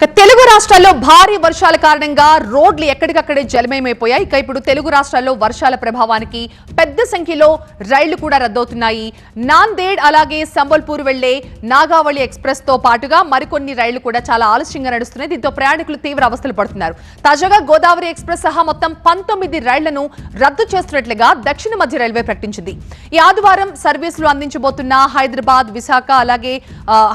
తెలుగు రాష్ట్రాల్లో భారీ వర్షాల కారణంగా రోడ్లు ఎక్కడికక్కడే జలమయమైపోయాయి. ఇక ఇప్పుడు తెలుగు రాష్ట్రాల్లో వర్షాల ప్రభావానికి పెద్ద సంఖ్యలో రైళ్ళు కూడా రద్దవుతున్నాయి. నాందేడ్ అలాగే సంబల్పూర్ వెళ్ళే నాగావళి ఎక్స్ప్రెస్తో పాటుగా మరికొన్ని రైళ్ళు కూడా చాలా ఆలస్యంగా నడుస్తున్నాయి. దీంతో ప్రయాణికులు తీవ్ర అవస్థలు పడుతున్నారు. తాజాగా గోదావరి ఎక్స్ప్రెస్ సహా మొత్తం పంతొమ్మిది రైళ్ళను రద్దు చేస్తున్నట్లుగా దక్షిణ మధ్య రైల్వే ప్రకటించింది. ఈ ఆదివారం సర్వీసులు అందించబోతున్న హైదరాబాద్ విశాఖ అలాగే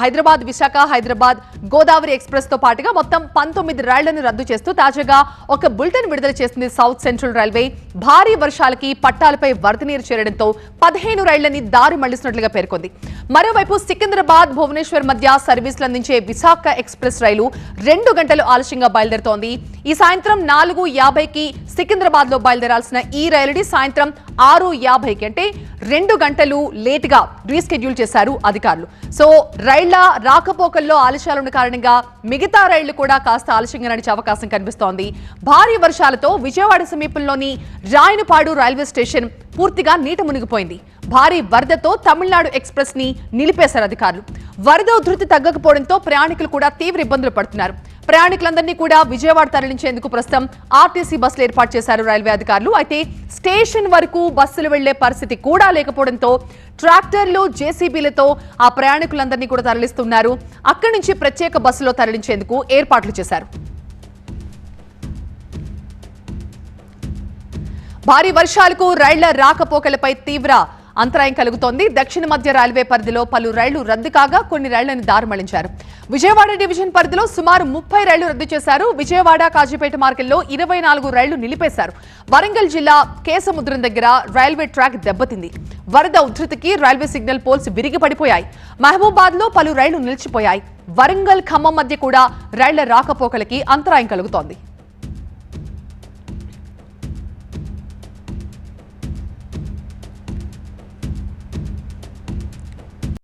హైదరాబాద్ విశాఖ హైదరాబాద్ గోదావరి ఎక్స్ప్రెస్తో పాటు పాటుగా మొత్తం పంతొమ్మిది రైళ్ళను రద్దు చేస్తూ తాజాగా ఒక బులెటిన్ విడుదల చేసింది సౌత్ సెంట్రల్ రైల్వే. భారీ వర్షాలకి పట్టాలపై వరద నీరు చేరడంతో పదిహేను రైళ్ళని దారి మళ్ళిస్తున్నట్లుగా పేర్కొంది. మరోవైపు సికింద్రాబాద్ భువనేశ్వర్ మధ్య సర్వీసులు అందించే విశాఖ ఎక్స్ప్రెస్ రైలు రెండు గంటలు ఆలస్యంగా బయలుదేరుతోంది. ఈ సాయంత్రం నాలుగు యాభైకి సికింద్రాబాద్లో బయలుదేరాల్సిన ఈ రైలుని సాయంత్రం ఆరు యాభైకి అంటే రెండు గంటలు లేటుగా రీస్కెడ్యూల్ చేశారు అధికారులు. సో రైళ్ళ రాకపోకల్లో ఆలస్యాలున్న కారణంగా మిగతా రైళ్ళు కూడా కాస్త ఆలస్యంగా నడిచే అవకాశం కనిపిస్తోంది. భారీ వర్షాలతో విజయవాడ సమీపంలోని రాయనపాడు రైల్వే స్టేషన్ పూర్తిగా నీట మునిగిపోయింది. భారీ వరదతో తమిళనాడు ఎక్స్ప్రెస్ని నిలిపేశారు అధికారులు. వరద ఉధృతి తగ్గకపోవడంతో ప్రయాణికులు కూడా తీవ్ర ఇబ్బందులు పడుతున్నారు. ప్రయాణికులందరినీ కూడా విజయవాడ తరలించేందుకు ప్రస్తుతం ఆర్టీసీ బస్సులు ఏర్పాటు చేశారు రైల్వే అధికారులు. అయితే స్టేషన్ వరకు బస్సులు వెళ్ళే పరిస్థితి కూడా లేకపోవడంతో ట్రాక్టర్లు జేసీబీలతో ఆ ప్రయాణికులందరినీ కూడా తరలిస్తున్నారు. అక్కడి నుంచి ప్రత్యేక బస్సులో తరలించేందుకు ఏర్పాట్లు చేశారు. భారీ వర్షాలకు రైళ్ళ రాకపోకలపై తీవ్ర అంతరాయం కలుగుతోంది. దక్షిణ మధ్య రైల్వే పరిధిలో పలు రైళ్ళు రద్దు కాగా కొన్ని రైళ్ళను దారుమళించారు విజయవాడ డివిజన్ పరిధిలో సుమారు ముప్పై రైళ్ళు రద్దు చేశారు. విజయవాడ కాజీపేట మార్గంలో ఇరవై నాలుగు రైళ్ళు నిలిపేశారు. వరంగల్ జిల్లా కేసముద్రం దగ్గర రైల్వే ట్రాక్ దెబ్బతింది. వరద ఉధృతికి రైల్వే సిగ్నల్ పోల్స్ విరిగి పడిపోయాయి. మహబూబాద్లో పలు రైళ్ళు నిలిచిపోయాయి. వరంగల్ ఖమ్మం మధ్య కూడా రైళ్ళ రాకపోకలకి అంతరాయం కలుగుతోంది.